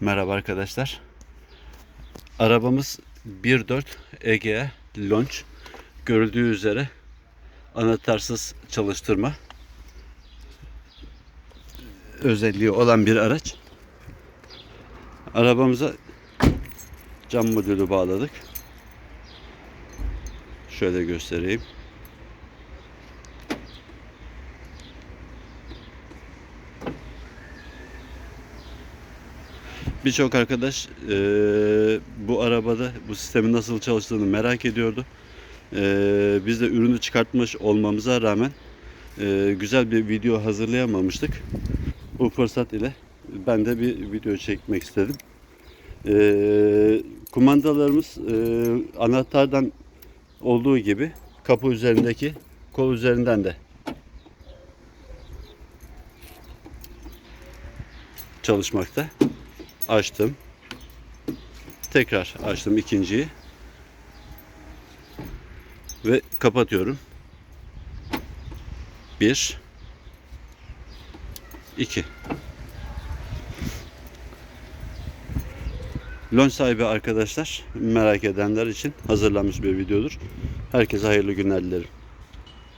Merhaba arkadaşlar. Arabamız 1.4 Egea Launch. Görüldüğü üzere anahtarsız çalıştırma özelliği olan bir araç. Arabamıza cam modülü bağladık. Şöyle göstereyim. Birçok arkadaş eee, bu arabada bu sistemin nasıl çalıştığını merak ediyordu. Eee, biz de ürünü çıkartmış olmamıza rağmen eee, güzel bir video hazırlayamamıştık. Bu fırsat ile ben de bir video çekmek istedim. Eee, kumandalarımız eee, anahtardan olduğu gibi kapı üzerindeki kol üzerinden de çalışmakta açtım. Tekrar açtım ikinciyi. Ve kapatıyorum. Bir. iki. Lon sahibi arkadaşlar merak edenler için hazırlanmış bir videodur. Herkese hayırlı günler dilerim.